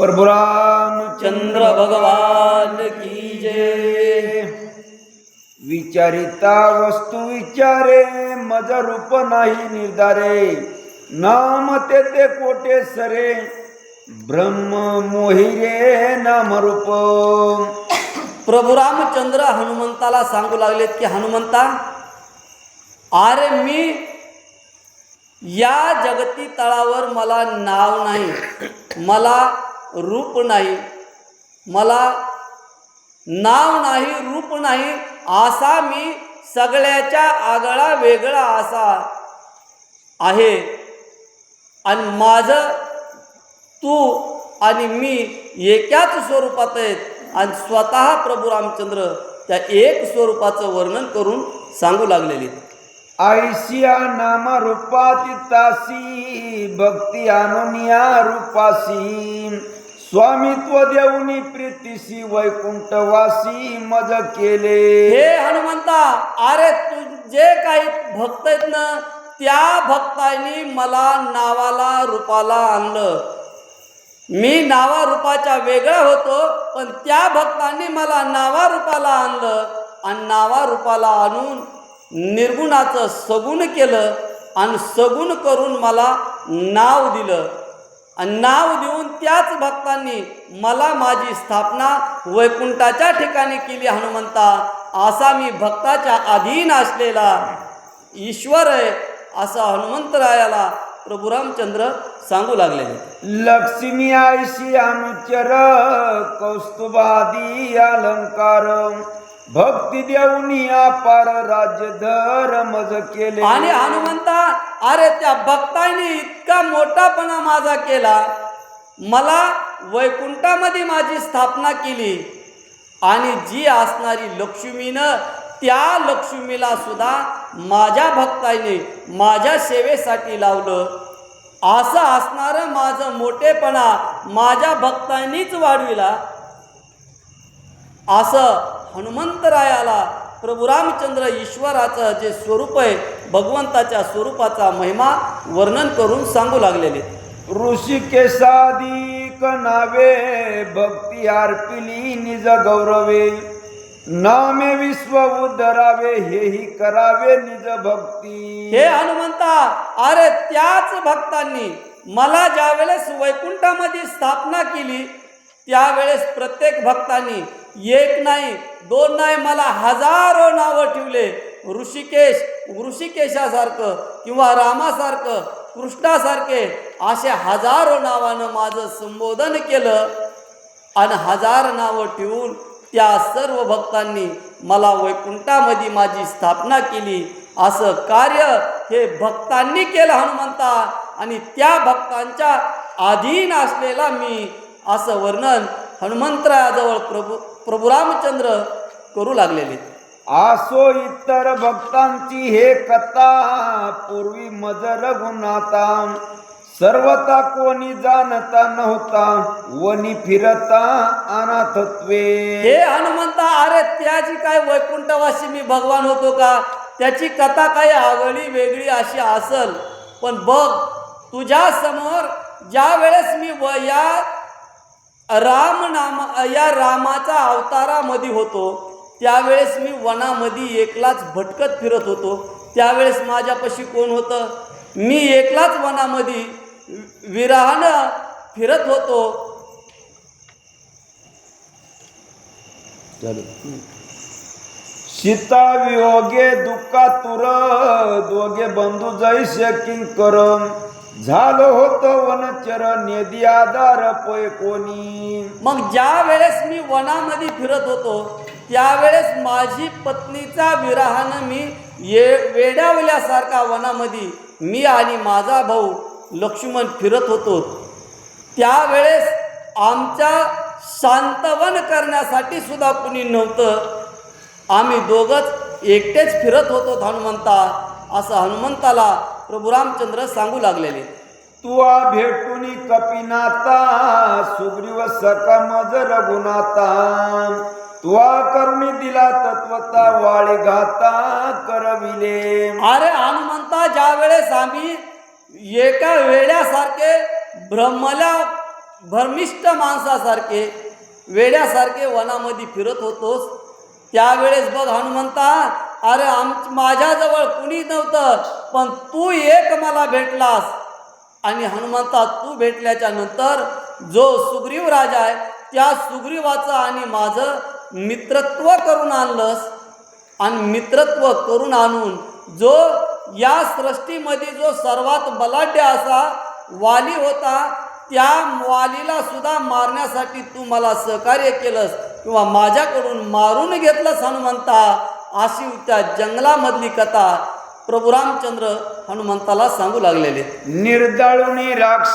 प्रभुराम चंद्र भगवान की जय। विचारिता वस्तू विचारे मज रूप नाही निर्धारे नाम ते ते कोटे सरे ब्रह्म मोहिरे नाम रूप प्रभू रामचंद्र हनुमंताला सांगू लागलेत की हनुमंता अरे मी या जगती तळावर मला नाव नाही. मला रूप नाही. मला नाव नाही रूप नाही असा मी सगळ्याच्या आगळा वेगळा असा आहे. आणि माझं तू आणि मी एकाच स्वरूपात आहेत. आणि स्वतः प्रभू रामचंद्र त्या एक स्वरूपाचं वर्णन करून सांगू लागलेले. आयसिया नामा रूपाती तासी भक्ती अनुनिया रूपासी. स्वामित्व देऊनी प्रीतीशी वैकुंठवासी मज केले. हे हनुमंता अरे तू जे काही भक्त आहेत ना त्या भक्तांनी मला नावाला रूपाला आणलं. मी नावा रूपाच्या वेगळा होतो पण त्या भक्तांनी मला नावा रूपाला आणलं आणि नावा रूपाला आणून निर्गुणाचं सगुण केलं आणि सगुण करून मला नाव दिलं. नाव देऊन त्याच भक्तांनी मला माझी स्थापना वैकुंठाच्या ठिकाणी केली हनुमंता. असा मी भक्ताच्या अधीन असलेला ईश्वर आहे असा हनुमंतरायाला प्रभू रामचंद्र सांगू लागले लक्ष्मी आयशी आमचर कौस्तुभादी अलंकार. भक्ती या पार राज्य धर्मज केले. आणि हनुमंता अरे त्या भक्तांनी इतका मोठापणा माझा केला. मला वैकुंठामध्ये माझी स्थापना केली. आणि जी असणारी लक्ष्मीनं त्या लक्ष्मीला सुद्धा माझ्या भक्ताने माझ्या सेवेसाठी लावलं. असं असणारं माझं मोठेपणा माझ्या भक्तांनीच वाढविला. असं हनुमंतरायाला प्रभू रामचंद्र ईश्वराचं जे स्वरूप आहे भगवंताच्या स्वरूपाचा महिमा वर्णन करून सांगू लागलेले. ऋषिकेशाधिक नावे भक्ती अर्पिली निज गौरवे. नामे विश्व उद्धरावे हेही करावे निज भक्ती. हे हनुमंता अरे त्याच भक्तांनी मला ज्या वेळेस वैकुंठामध्ये स्थापना केली त्यावेळेस प्रत्येक भक्तांनी एक नाही दोन नाही मला हजारो नावं ठेवले. ऋषिकेश ऋषिकेशासारखं किंवा रामासारखं कृष्णासारखे असे हजारो नावानं माझं संबोधन केलं आणि हजार नावं ठेवून त्या सर्व भक्तांनी मला वैकुंठामध्ये माझी स्थापना केली. असं कार्य हे भक्तांनी केलं हनुमंता आणि त्या भक्तांच्या अधीन असलेला मी असं वर्णन हनुमंतरायाजवळ प्रभू प्रभू रामचंद्र करू लागलेले. आसो इतर भक्तांची हे कथा पूर्वी मज रघुनाथा. सर्वता कोणी जाणता नव्हता वनी फिरता अनाथत्वे. हे हनुमंता अरे त्याची काय वैकुंठवासी मी भगवान होतो का? त्याची कथा काही आवळी वेगळी अशी असल. पण बघ तुझ्या समोर ज्या वेळेस मी व या राम नाम या रामाचा अवतारामध्ये होतो. त्यावेळेस मी वनामध्ये एकलाच भटकत फिरत होतो. त्यावेळेस माझ्यापाशी कोण होतं? मी एकलाच वनामध्ये विराहानं फिरत होतो. सीता वियोगे दुःखा तुर दोघे बंधू जैसे किंकर झालं होतं वनचर नेदी आधार पय कोणी? मग ज्या वेळेस मी वनामध्ये फिरत होतो त्यावेळेस माझी पत्नीचा विराहानं मी ये वेड्यावल्यासारखा वनामध्ये मी आणि माझा भाऊ लक्ष्मण फिरत होतो. त्यावेळेस आमच्या शांतवन करण्यासाठी सुद्धा कुणी नव्हतं. आम्ही दोघंच एकटेच फिरत होतो हनुमंता असं हनुमंताला प्रभू रामचंद्र सांगू लागलेले. तुआ भेटून कपिनाता सुग्रीव सका मज रघुनाथा तुआ करुणी दिला तत्वता वाळी घाता करविले. अरे हनुमंता ज्या वेळेस आम्ही एका वेड्यासारखे ब्रह्मला भर्मिष्ठ माणसासारखे वेड्यासारखे वनामध्ये फिरत होतोस त्यावेळेस बघ हनुमंता अरे आम माझ्याजवळ कुणी नव्हतं. पण तू एक मला भेटलास. आणि हनुमंता तू भेटल्याच्या नंतर जो सुग्रीव राजा आहे त्या सुग्रीवाचं आणि माझं मित्रत्व करून आणलंस. आणि मित्रत्व करून आणून जो या सृष्टीमध्ये जो सर्वात बलाढ्य असा वाली होता त्या वालीला सुद्धा मारण्यासाठी तू मला सहकार्य केलंस किंवा माझ्याकडून मारून घेतलंस हनुमंता अशी त्या जंगलामधली कथा. प्रभू रामचंद्र हनुमंताला सांगू लागलेले. निर्दाळुनी राक्ष